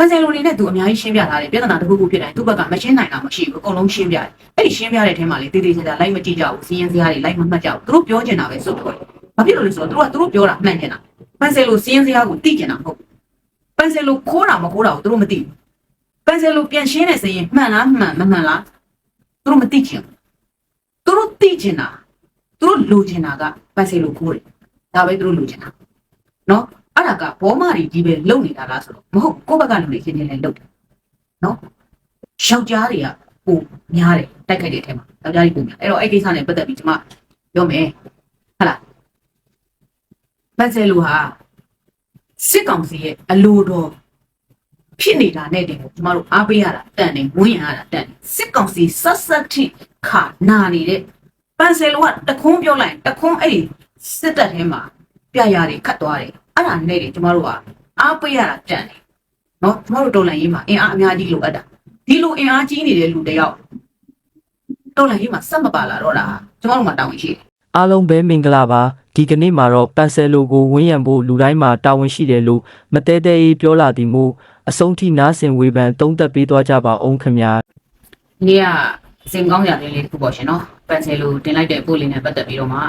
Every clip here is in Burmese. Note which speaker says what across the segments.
Speaker 1: ပန်ဆယ်လိုနေနဲ့သူအများကြီးရှင်းပြထားတယ်ပြဿနာတစ်ခုခုဖြစ်တိုင်းသူ့ဘက်ကမရှင်းနိုင်တာမရှိဘူးအကုန်လုံးရှင်းပြတယ်အဲ့ဒီရှင်းပြတဲ့ထဲမှာလေတေးသေးချာချာလိုက်မကြည့်ကြဘူးစီးရင်စရာတွေလိုက်မမှတ်ကြဘူးသူတို့ပြောချင်တာပဲစုပ်ထွက်ဘာဖြစ်လို့လဲဆိုတော့သူတို့ကသူတို့ပြောတာမှန်ချင်တာပန်ဆယ်လိုစီးရင်စရာကိုသိချင်တာမဟုတ်ပန်ဆယ်လိုခိုးတာမခိုးတာကိုသူတို့မသိဘူးပန်ဆယ်လိုပြန်ရှင်းတဲ့စရင်မှန်လားမှန်မမှန်လားသူတို့မသိချင်ဘူးသူတို့သိချင်တာသူတို့လိုချင်တာကပန်ဆယ်လိုခိုးတယ်ဒါပဲသူတို့လိုချင်တာနော် အဲ့ဒါကဘောမတွေကြီးပဲလုံနေတာလားဆိုတော့မဟုတ်ကိုယ့်ဘက်ကလူတွေချင်းချင်းလည်းလုံတယ်နော်ယောက်ျားတွေကပိုများတယ်တိုက်ခိုက်တဲ့အထက်မှာယောက်ျားတွေပိုများအဲ့တော့အဲ့ကိစ္စနဲ့ပတ်သက်ပြီးကျွန်မပြောမယ်ဟုတ်လားပန်ဆယ်လိုဟာစစ်ကောင်စီရဲ့အလိုတော်ဖြစ်နေတာနဲ့တင်ကိုကျမတို့အားပေးရတာတန်တယ်ဝင်းရတာတန်တယ်စစ်ကောင်စီဆက်ဆက်ထိခါနာနေတဲ့ပန်ဆယ်လိုကတခွန်းပြောလိုက်တခွန်းအဲ့ဒီစစ်တပ်ထဲမှာပြရတွေခတ်သွားတယ် အဲ့ဒါနဲ့တင်ကျမတို့ကအားပေးရတာတန်တယ်နော်ကျမတို့တော်လန်ရေးမှာအင်အားအများကြီးလိုအပ်တာဒီလိုအင်အားကြီးနေတဲ့လူတယောက်တော်လန်ရေးမှာစက်မပါလာတော့တာကျမတို့မှာတောင်းဝင်ရှိတယ်
Speaker 2: အားလုံးပဲမင်္ဂလာပါဒီကနေ့မှာတော့ပန်ဆယ်လိုကိုဝင်းရံဖို့လူတိုင်းမှာတာဝန်ရှိတယ်လို့မတဲတဲရေးပြောလာသည်မို့အဆုံးထိနားဆင်ဝေဖန်သုံးသပ်ပေးသွားကြပါအောင်ခင်ဗျာ
Speaker 1: ဒီနေ့ကစင်ကောင်းကြတဲ့လေးတစ်ခုပေါ့ရှင်နော်ပန်ဆယ်လိုတင်လိုက်တဲ့ပို့လေးနဲ့ပတ်သက်ပြီးတော့မှ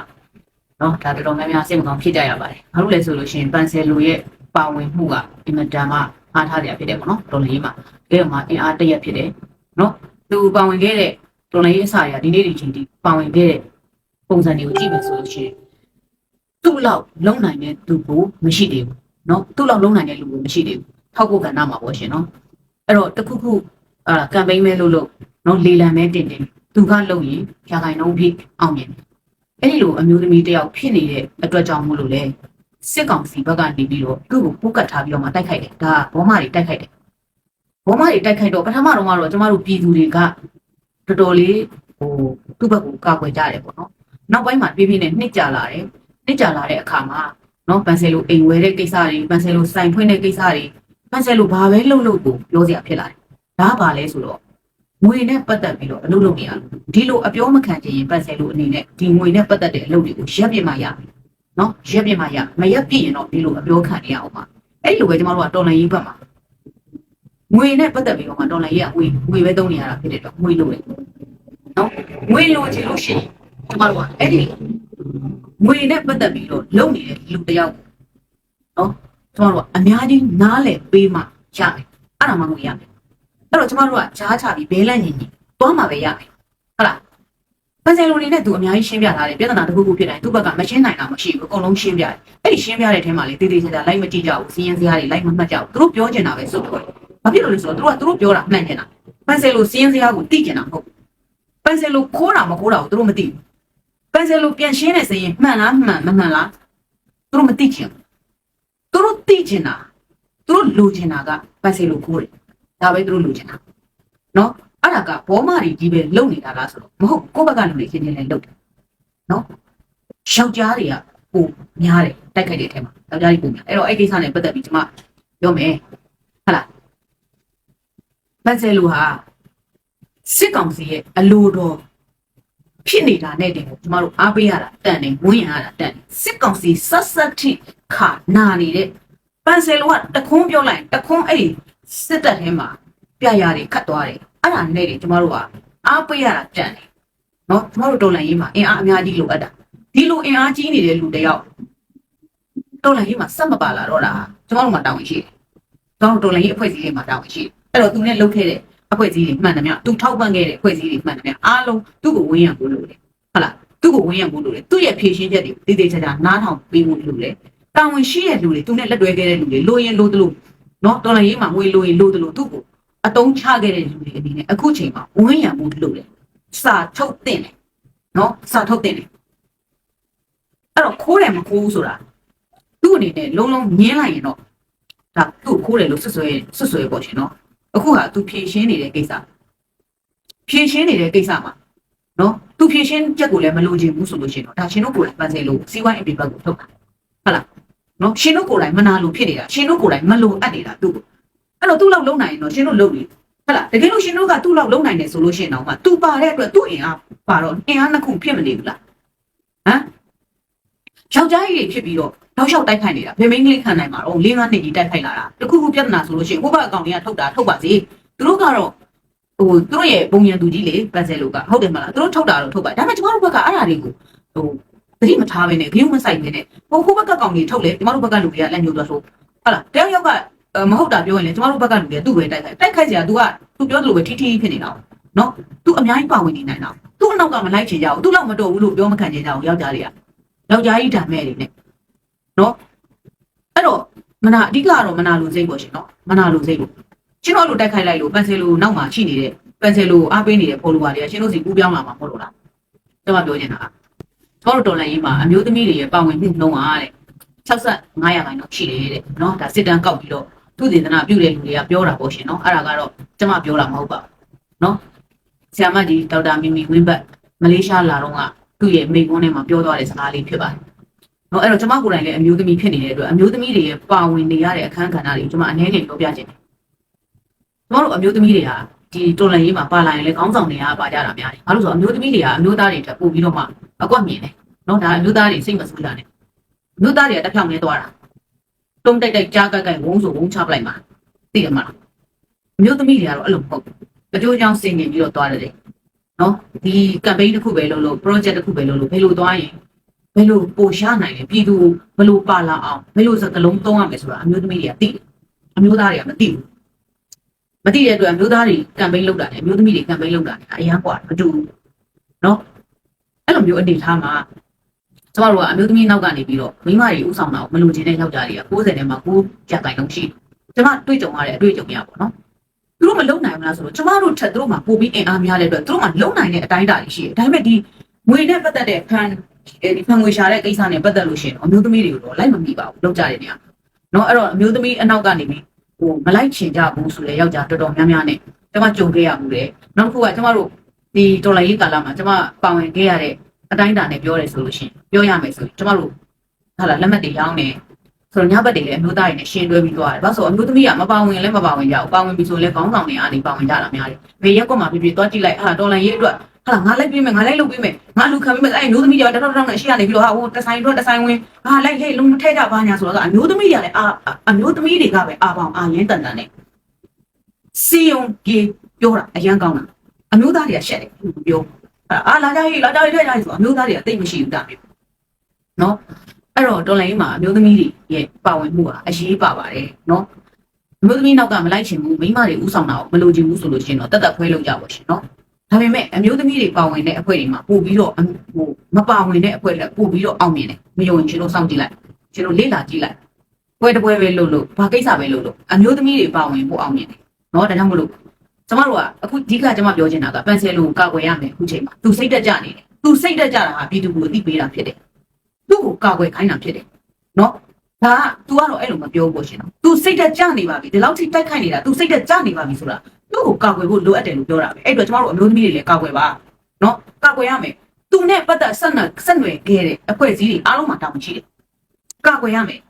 Speaker 1: နော်ဒါတော်တော်များများစိတ်မကောင်းဖြစ်ကြရပါတယ်ဘာလို့လဲဆိုလို့ရှိရင်ပန်ဆယ်လိုရဲ့ပါဝင်မှုကအင်မတန်မှအားထားကြဖြစ်တယ်ပေါ့နော်တော်လေးမှာအဲတော့မှအင်အားတရက်ဖြစ်တယ်နော်သူပါဝင်ခဲ့တဲ့တော်လေးအစားရဒီနေ့ဒီချိန်ဒီပါဝင်ခဲ့တဲ့ပုံစံတွေကိုကြည့်မယ်ဆိုလို့ရှိရင်သူ့လောက်လုံနိုင်တဲ့သူကိုမရှိသေးဘူးနော်သူ့လောက်လုံနိုင်တဲ့လူကိုမရှိသေးဘူးထောက်ဖို့ကဏ္ဍမှာပေါ့ရှင်နော်အဲ့တော့တခုခုအာကမ်ပိန်းမဲလို့လို့နော်လေလံမဲတင်တင်သူကလုပ်ရင်ရာခိုင်နှုန်းဖြစ်အောင်မြင်တယ် အဲ့ဒီလိုအမျိုးသမီးတယောက်ဖြစ်နေတဲ့အတွက်ကြောင့်မို့လို့လေစစ်ကောင်စီဘက်ကနေပြီးတော့သူ့ကိုပို့ကတ်ထားပြီးတော့မှတိုက်ခိုက်တယ်ဒါကဘောမတွေတိုက်ခိုက်တယ်ဘောမတွေတိုက်ခိုက်တော့ပထမတော့ကတော့ကျမတို့ပြည်သူတွေကတော်တော်လေးဟိုသူ့ဘက်ကိုကာကွယ်ကြတယ်ပေါ့နော်နောက်ပိုင်းမှာပြင်းပြင်းနဲ့နှစ်ကြလာတယ်နှစ်ကြလာတဲ့အခါမှာနော်ပန်ဆယ်လိုအိမ်ဝဲတဲ့ကိစ္စတွေပန်ဆယ်လိုစိုင်ဖွင့်တဲ့ကိစ္စတွေပန်ဆယ်လိုဘာပဲလုပ်လို့ကိုပြောစရာဖြစ်လာတယ်ဒါကဘာလဲဆိုတော့ ငွေနဲ့ပတ်သက်ပြီးတော့အလုပ်လုပ်နေရလို့ဒီလိုအပြောမခံချင်ရင်ပတ်ဆက်လို့အနေနဲ့ဒီငွေနဲ့ပတ်သက်တဲ့အလုပ်တွေကိုရက်ပြစ်မှရမယ်နော်ရက်ပြစ်မှရမရက်ပြစ်ရင်တော့ဒီလိုအပြောခံနေရအောင်ပါအဲ့လိုပဲကျမတို့ကတော်လန်ရေးဘက်မှာငွေနဲ့ပတ်သက်ပြီးတော့မှတော်လန်ရေးကငွေငွေပဲသုံးနေရတာဖြစ်တဲ့တော့ငွေလိုတယ်နော်ငွေလိုချင်လို့ရှိရင်ကျမတို့ကအဲ့ဒီငွေနဲ့ပတ်သက်ပြီးတော့လုပ်နေတဲ့လူတစ်ယောက်နော်ကျမတို့ကအများကြီးနားလည်ပေးမှရမယ်အဲ့ဒါမှငွေရမယ် အဲ့တော့ကျမတို့ကကြားချပြီးဘဲလန့်ညင်ညင်သွားမှာပဲရမယ်ဟုတ်လားပန်ဆယ်လိုနေနဲ့သူအများကြီးရှင်းပြထားတယ်ပြဿနာတစ်ခုခုဖြစ်တိုင်းသူ့ဘက်ကမရှင်းနိုင်တာမရှိဘူးအကုန်လုံးရှင်းပြတယ်အဲ့ဒီရှင်းပြတဲ့ထဲမှာလေတေးသေးချာချာလိုက်မကြည့်ကြဘူးစီးရင်စရာတွေလိုက်မမှတ်ကြဘူးသူတို့ပြောချင်တာပဲစုပ်ထွက်ဘာဖြစ်လို့လဲဆိုတော့သူတို့ကသူတို့ပြောတာမှန်ချင်တာပန်ဆယ်လိုစီးရင်စရာကိုသိချင်တာမဟုတ်ပန်ဆယ်လိုခိုးတာမခိုးတာကိုသူတို့မသိဘူးပန်ဆယ်လိုပြန်ရှင်းတဲ့စရင်မှန်လားမှန်မမှန်လားသူတို့မသိချင်ဘူးသူတို့သိချင်တာသူတို့လိုချင်တာကပန်ဆယ်လိုခိုးတယ် ဒါပဲသူတို့လိုချင်တာနော်အဲ့ဒါကဘောမတွေကြီးပဲလုံနေတာလားဆိုတော့မဟုတ်ကိုယ့်ဘက်ကလူတွေချင်းချင်းလည်းလုံတယ်နော်ယောက်ျားတွေကပိုများတယ်တိုက်ခိုက်တဲ့အထက်မှာယောက်ျားတွေပိုများအဲ့တော့အဲ့ကိစ္စနဲ့ပတ်သက်ပြီးကျွန်မပြောမယ်ဟုတ်လားပန်ဆယ်လူဟာစစ်ကောင်စီရဲ့အလိုတော်ဖြစ်နေတာနဲ့တင်ကိုကျမတို့အားပေးရတာတန်တယ်ဝင်းရတာတန်တယ်စစ်ကောင်စီဆက်ဆက်ထိခါနာနေတဲ့ပန်ဆယ်လူကတခွန်းပြောလိုက်တခွန်းအဲ့ဒီ စစ်တပ်ထဲမှာပြရတွေခတ်သွားတယ်အဲ့ဒါနဲ့တွေကျမတို့ကအားပေးရတာတန်တယ်နော်ကျမတို့တော်လန်ရေးမှာအင်အားအများကြီးလိုအပ်တာဒီလိုအင်အားကြီးနေတဲ့လူတယောက်တော်လန်ရေးမှာစက်မပါလာတော့တာကျမတို့မှာတောင်းဝင်ရှိတယ်ကျမတို့တော်လန်ရေးအဖွဲ့အစည်းတွေမှာတောင်းဝင်ရှိတယ်အဲ့တော့သူနဲ့လုပ်ခဲ့တဲ့အဖွဲ့အစည်းတွေမှန်တယ်မြသူထောက်ပံ့ခဲ့တဲ့အဖွဲ့အစည်းတွေမှန်တယ်မြအားလုံးသူ့ကိုဝင်းရံဖို့လိုတယ်ဟုတ်လားသူ့ကိုဝင်းရံဖို့လိုတယ်သူ့ရဲ့ဖြည့်ရှင်းချက်တွေတည်တည်ချာချာနားထောင်ပေးဖို့လိုတယ်တာဝန်ရှိတဲ့လူတွေသူနဲ့လက်တွဲခဲ့တဲ့လူတွေလိုရင်လိုသလို နော်တော်လန်ရေးမှာငွေလိုရင်လိုသလိုသူ့ကိုအတုံးချခဲ့တဲ့လူတွေအနေနဲ့အခုချိန်မှာဝန်းရံမှုလုပ်တယ်စာထုတ်တင်တယ်နော်စာထုတ်တင်တယ်အဲ့တော့ခိုးတယ်မခိုးဘူးဆိုတာသူ့အနေနဲ့လုံးလုံးညင်းလိုက်ရင်တော့ဒါသူ့ခိုးတယ်လို့ဆွဆွဲဆွဆွဲပေါ့ရှင်နော်အခုဟာသူဖြည့်ရှင်းနေတဲ့ကိစ္စဖြည့်ရှင်းနေတဲ့ကိစ္စမှာနော်သူဖြည့်ရှင်းချက်ကိုလည်းမလိုချင်ဘူးဆိုလို့ရှိရင်တော့ဒါရှင်တို့ကိုယ်တိုင်ပန်းစေလို့စီဝိုင်းအပြင်ဘက်ကိုထုတ်တာဟုတ်လား နော်ရှင်တို့ကိုယ်တိုင်မနာလို့ဖြစ်နေတာရှင်တို့ကိုယ်တိုင်မလိုအပ်နေတာသူ့ကိုအဲ့တော့သူ့လောက်လုံးနိုင်ရင်တော့ရှင်တို့လုံးနေဟုတ်လားတကယ်လို့ရှင်တို့ကသူ့လောက်လုံးနိုင်တယ်ဆိုလို့ရှိရင်တော့မှသူပါတဲ့အတွက်သူ့အင်အားပါတော့အင်အားနှစ်ခုဖြစ်မနေဘူးလားဟမ်ယောက်ျားကြီးတွေဖြစ်ပြီးတော့တောက်လျှောက်တိုက်ခိုက်နေတာဖေမင်းကလေးခံနိုင်မှာတော့၄၅နှစ်ကြီးတိုက်ခိုက်လာတာတခုခုပြဿနာဆိုလို့ရှိရင်ဟိုဘက်အကောင့်တွေကထုတ်တာထုတ်ပါစေသူတို့ကတော့ဟိုသူတို့ရဲ့ပုံရံသူကြီးလေပတ်စဲလို့ကဟုတ်တယ်မလားသူတို့ထုတ်တာတော့ထုတ်ပါဒါပေမဲ့ကျမတို့ဘက်ကအဲ့ဒါတွေကိုဟို သတိမထားဘဲနဲ့ဂရုမစိုက်ဘဲနဲ့ဟိုဟိုဘက်ကကောင်တွေထုတ်လေကျမတို့ဘက်ကလူတွေကလက်ညှိုးသွားဆိုဟုတ်လားတယောက်ယောက်ကမဟုတ်တာပြောရင်လေကျမတို့ဘက်ကလူတွေကသူ့ပဲတိုက်ခိုက်တိုက်ခိုက်ကြတာ तू ကသူပြောသလိုပဲထိထိဖြစ်နေတာနော် तू အများကြီးပါဝင်နေနိုင်တာသူ့အနောက်ကမလိုက်ချင်ကြဘူးသူ့လောက်မတော်ဘူးလို့ပြောမခံချင်ကြဘူးယောက်ျားတွေကယောက်ျားကြီးဓာမဲ့တွေနဲ့နော်အဲ့တော့မနာအဓိကကတော့မနာလိုစိတ်ပေါ့ရှင်နော်မနာလိုစိတ်လို့ရှင်တို့လိုတိုက်ခိုက်လိုက်လို့ပန်ဆယ်လိုနောက်မှာရှိနေတဲ့ပန်ဆယ်လိုအားပေးနေတဲ့ဖိုလိုဝါတွေကရှင်တို့စီကူးပြောင်းလာမှာမဟုတ်လို့လားကျွန်မပြောချင်တာကကျွန် တော်တို့တော်လိုင်းရေးမှာအမျိုးသမီးတွေရဲ့ပါဝင်မှုနှုန်းအားတဲ့65ရာခိုင်နှုန်းရှိတယ်တဲ့နော်ဒါစစ်တမ်းကောက်ပြီးတော့သူသေသနာပြုတဲ့လူတွေကပြောတာပေါ့ရှင်နော်အဲ့ဒါကတော့ကျွန်မပြောတာမဟုတ်ပါဘူးနော်ဆရာမကြီးဒေါက်တာမီမီဝင်းဘတ်မလေးရှားလာတော့ကသူ့ရဲ့မိကွန်းထဲမှာပြောသွားတဲ့စကားလေးဖြစ်ပါတယ်နော်အဲ့တော့ကျွန်မကိုယ်တိုင်လည်းအမျိုးသမီးဖြစ်နေတဲ့အတွက်အမျိုးသမီးတွေရဲ့ပါဝင်နေရတဲ့အခန်းကဏ္ဍတွေကိုကျွန်မအနည်းငယ်ပြောပြချင်တယ်ကျွန်တော်တို့အမျိုးသမီးတွေဟာဒီတော်လန်ရေးမှာပါလာရင်လည်းခေါင်းဆောင်တွေကပါကြတာများတယ်ဘာလို့ဆိုတော့အမျိုးသမီးတွေကအမျိုးသားတွေတက်ပို့ပြီးတော့မှ အကွက်မြင်တယ်နော်ဒါအမျိုးသားတွေစိတ်မဆူတာနဲ့အမျိုးသားတွေကတက်ဖြောင်းနေသွားတာတုံးတိုက်တိုက်ကြားကက်ကက်ဝုန်းဆိုဝုန်းချပလိုက်မှာသိရမလားအမျိုးသမီးတွေကတော့အဲ့လိုမဟုတ်ဘူးအကျိုးကြောင့်စင်နေပြီးတော့သွားတယ်နော်ဒီ campaign တစ်ခုပဲလုပ်လို့ project တစ်ခုပဲလုပ်လို့ဘယ်လိုသွားရင်ဘယ်လိုပို့ရှားနိုင်လဲပြည်သူဘယ်လိုပါလာအောင်ဘယ်လိုစကလုံးသုံးရမယ်ဆိုတာအမျိုးသမီးတွေကသိတယ်အမျိုးသားတွေကမသိဘူးမသိတဲ့အတွက်အမျိုးသားတွေ campaign လုပ်တာနဲ့အမျိုးသမီးတွေ campaign လုပ်တာနဲ့အရန်กว่าမတူဘူးနော် အဲ့လိုမျိုးအနေထားမှာကျမတို့ကအမျိုးသမီးနောက်ကနေပြီးတော့မိမတွေဥဆောင်တာကိုမလိုချင်တဲ့ယောက်ျားတွေက60ထဲမှာ9ရာခိုင်နှုန်းရှိကျမတွေ့ကြုံရတဲ့အတွေ့အကြုံများပေါ့နော်သူတို့မလုံနိုင်ဘူးလားဆိုတော့ကျမတို့ထက်သူတို့မှာပိုပြီးအင်အားများတဲ့အတွက်သူတို့မှာလုံနိုင်တဲ့အတိုင်းအတာတွေရှိတယ်ဒါပေမဲ့ဒီငွေနဲ့ပတ်သက်တဲ့ဖန်ဒီဖန်ငွေရှာတဲ့ကိစ္စနဲ့ပတ်သက်လို့ရှိရင်အမျိုးသမီးတွေကိုတော့လိုက်မမိပါဘူးလောက်ကြတဲ့နေရာနော်အဲ့တော့အမျိုးသမီးအနောက်ကနေပြီးဟိုမလိုက်ချင်ကြဘူးဆိုတဲ့ယောက်ျားတော်တော်များများနဲ့ကျမကြုံခဲ့ရမှုတယ်နောက်တစ်ခုကကျမတို့ ဒီတော်လိုင်းရေးကာလမှာကျမပါဝင်ခဲ့ရတဲ့အတိုင်းအတာနဲ့ပြောရဲဆိုလို့ရှိရင်ပြောရမယ်ဆိုရင်ကျမတို့ဟာလာလက်မှတ်တွေရောင်းတယ်ဆိုတော့ညဘက်တွေလည်းအမျိုးသားတွေနဲ့ရှင်းတွဲပြီးသွားတယ်။ဘာလို့ဆိုအမျိုးသမီးကမပါဝင်လည်းမပါဝင်ကြဘူး။ပါဝင်ပြီဆိုလည်းခေါင်းဆောင်တွေအားနေပါဝင်ကြတာများတယ်။ဘယ်ရက်ကွက်မှာဖြစ်ဖြစ်သွားကြည့်လိုက်ဟာတော်လန်ရေးအတွက်ဟာငါလိုက်ပြီးမယ်ငါလိုက်လုပ်ပြီးမယ်ငါလူခံပြီးမယ်အဲ့မျိုးသမီးတွေကတောက်တောက်နဲ့ရှေ့ကနေပြီးတော့ဟာဟိုတဆိုင်တော့တဆိုင်ဝင်ဟာလိုက်လိုက်လုံးမထဲကြပါညာဆိုတော့အမျိုးသမီးတွေကလည်းအာအမျိုးသမီးတွေကပဲအာပေါင်အာရင်းတန်တန်နဲ့စီယုံကြီးပြောတာအရန်ကောင်းတာ အမျိုးသားတွေကရှက်တယ်ပြောအာလာကြရေးလာကြရေးထဲကြရေးဆိုအမျိုးသားတွေအသိမရှိဘူးတာမျိုးနော်အဲ့တော့တော်လိုင်းမှာအမျိုးသမီးတွေရဲ့ပါဝင်မှုကအရေးပါပါတယ်နော်အမျိုးသမီးနောက်ကမလိုက်ချင်ဘူးမိန်းမတွေဥဆောင်တာကိုမလိုချင်ဘူးဆိုလို့ရှိရင်တော့တတ်တတ်ဖွဲလုပ်ကြပါရှင်နော်ဒါပေမဲ့အမျိုးသမီးတွေပါဝင်တဲ့အဖွဲ့တွေမှာပို့ပြီးတော့ဟိုမပါဝင်တဲ့အဖွဲ့တွေပို့ပြီးတော့အောင်မြင်တယ်မယုံရင်ရှင်တို့စောင့်ကြည့်လိုက်ရှင်တို့လေ့လာကြည့်လိုက်ပွဲတစ်ပွဲပဲလုပ်လို့ဘာကိစ္စပဲလုပ်လို့အမျိုးသမီးတွေပါဝင်ဖို့အောင်မြင်တယ်နော်ဒါကြောင့်မလို့ ကျမတို့ကအခုအဓိကကျမပြောချင်တာကပန်ဆယ်လိုကာကွယ်ရမယ်အခုချိန်မှာသူစိတ်တက်ကြနေတယ်သူစိတ်တက်ကြတာဟာပြည်သူကိုအသိပေးတာဖြစ်တယ်သူ့ကိုကာကွယ်ခိုင်းတာဖြစ်တယ်နော်ဒါက तू ကတော့အဲ့လိုမပြောဘူးရှင်နော် तू စိတ်တက်ကြနေပါပြီဒီလောက်ထိတိုက်ခိုက်နေတာ तू စိတ်တက်ကြနေပါပြီဆိုတာသူ့ကိုကာကွယ်ဖို့လိုအပ်တယ်လို့ပြောတာပဲအဲ့တော့ကျမတို့အမျိုးသမီးတွေလည်းကာကွယ်ပါနော်ကာကွယ်ရမယ်သူနဲ့ပတ်သက်ဆက်နွယ်ဆက်နွယ်ခဲ့တဲ့အဖွဲ့အစည်းတွေအားလုံးမှာတောင်းရှိတယ်ကာကွယ်ရမယ်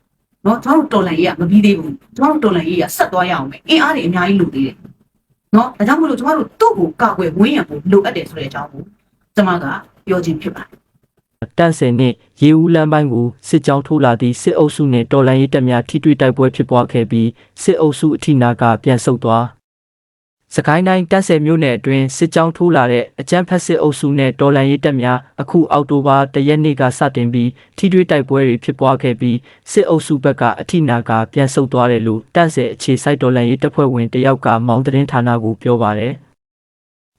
Speaker 1: နော်ကျမတို့တော်လန်ရေးကမပြီးသေးဘူးကျမတို့တော်လန်ရေးကဆက်သွားရအောင်မယ်အင်အားတွေအများကြီးလိုသေးတယ် နော်ဒါကြောင့်မလို့ကျမတို့သူ့ကိုကာကွယ်ဝန်းရံဖို့လိုအပ်တယ်ဆိုတဲ့အကြောင်းကိုကျမကပြောခြင်းဖြစ်ပါတယ်
Speaker 2: တန့်စင်နှင့်ရေဦးလမ်းပိုင်းကိုစစ်ကြောင်းထိုးလာသည့်စစ်အုပ်စုနှင့်တော်လှန်ရေးတပ်များထိတွေ့တိုက်ပွဲဖြစ်ပွားခဲ့ပြီးစစ်အုပ်စုအထိနာကပြန်ဆုတ်သွား စကိုင်းတိုင်းတန့်စင်မြို့နယ်အတွင်းစစ်ကြောင်းထိုးလာတဲ့အကြမ်းဖက်စစ်အုပ်စုနဲ့တော်လှန်ရေးတပ်များအခုအောက်တိုဘာ၁ရက်နေ့ကစတင်ပြီးထိတွေ့တိုက်ပွဲတွေဖြစ်ပွားခဲ့ပြီးစစ်အုပ်စုဘက်ကအထိနာကပြန်ဆုတ်သွားတယ်လို့တန့်စင်အခြေစိုက်တော်လှန်ရေးတပ်ဖွဲ့ဝင်တယောက်ကမောင်းသတင်းဌာနကိုပြောပါတယ်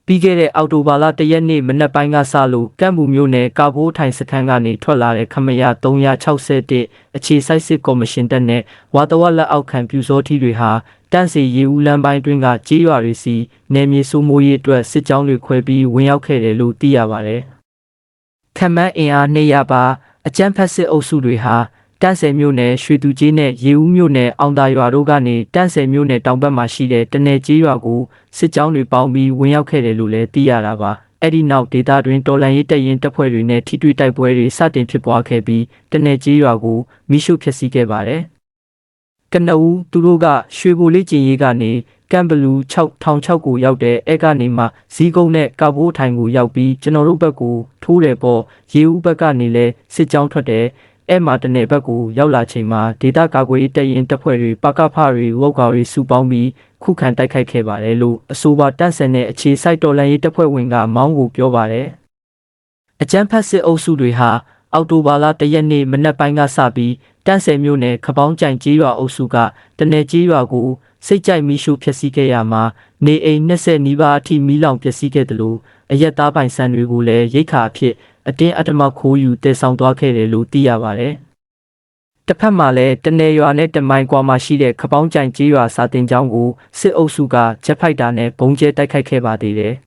Speaker 2: ပြီးခဲ့တဲ့အောက်တိုဘာလ၁ရက်နေ့မနက်ပိုင်းကစလို့ကမ်ဘူမြို့နယ်ကာဘိုးထိုင်စခန်းကနေထွက်လာတဲ့ခမရ361အခြေစိုက်စစ်ကော်မရှင်တပ်နဲ့ဝါတဝက်လက်အောက်ခံပြူစောထီတွေဟာတန့်စီရေဦးလမ်းပိုင်းတွင်ကကြေးရွာတွေစီနယ်မြေစိုးမိုးရေးအတွက်စစ်ကြောင်းတွေခွဲပြီးဝင်ရောက်ခဲ့တယ်လို့သိရပါတယ်။ခမန်းအင်အား200ပါအကြမ်းဖက်စစ်အုပ်စုတွေဟာ တန့်ဆယ်မြို့နယ်ရွှေသူကြီးနဲ့ရေဦးမြို့နယ်အောင်သာရွာတို့ကနေတန့်ဆယ်မြို့နယ်တောင်ဘက်မှာရှိတဲ့တနယ်ကြီးရွာကိုစစ်ကြောင်းတွေပေါင်းပြီးဝင်ရောက်ခဲ့တယ်လို့လည်းသိရတာပါအဲ့ဒီနောက်ဒေတာတွင်တော်လန်ရေးတပ်ရင်တပ်ဖွဲ့တွေနဲ့ထိတွေ့တိုက်ပွဲတွေစတင်ဖြစ်ပွားခဲ့ပြီးတနယ်ကြီးရွာကိုမိရှုဖျက်ဆီးခဲ့ပါတယ်ကနဦးသူတို့ကရွှေဘိုလေးကျင်ရေးကနေကမ်ဘလူး6006ကိုရောက်တဲ့အဲကနေမှဇီးကုန်းနဲ့ကာဘိုးထိုင်ကိုရောက်ပြီးကျွန်တော်တို့ဘက်ကိုထိုးတယ်ပေါ့ရေဦးဘက်ကနေလဲစစ်ကြောင်းထွက်တယ် အဲမှာတနယ်ဘက်ကိုရောက်လာချိန်မှာဒေတာကာကွယ်ရေးတပ်ရင်တပ်ဖွဲ့တွေပကဖတွေဝုတ်ကာတွေစုပေါင်းပြီးခုခံတိုက်ခိုက်ခဲ့ပါတယ်လို့အဆိုပါတန့်ဆန်တဲ့အခြေစိုက်တော်လှန်ရေးတပ်ဖွဲ့ဝင်ကမောင်းကိုပြောပါတယ်အကြမ်းဖက်စစ်အုပ်စုတွေဟာအောက်တိုဘာလ၁ရက်နေ့မနက်ပိုင်းကစပြီးတန့်ဆယ်မြို့နယ်ခပောင်းကြိုင်ကြီးရွာအုပ်စုကတနယ်ကြီးရွာကိုစိတ်ကြိုက်မီးရှို့ဖျက်ဆီးခဲ့ရမှာနေအိမ်20နီးပါးအထိမီးလောင်ပျက်စီးခဲ့တယ်လို့အရက်သားပိုင်ဆန်တွေကိုလည်းရိတ်ခါအဖြစ် အတင်းအဓမ္မခိုးယူတည်ဆောင်သွားခဲ့တယ်လို့သိရပါတယ်။တစ်ဖက်မှာလည်းတနေရွာနဲ့တမိုင်ကွာမှာရှိတဲ့ခပောင်းကြိုင်ကြီးရွာစာတင်ကျောင်းကိုစစ်အုပ်စုကဂျက်ဖိုက်တာနဲ့ဘုံကျဲတိုက်ခိုက်ခဲ့ပါသေးတယ်။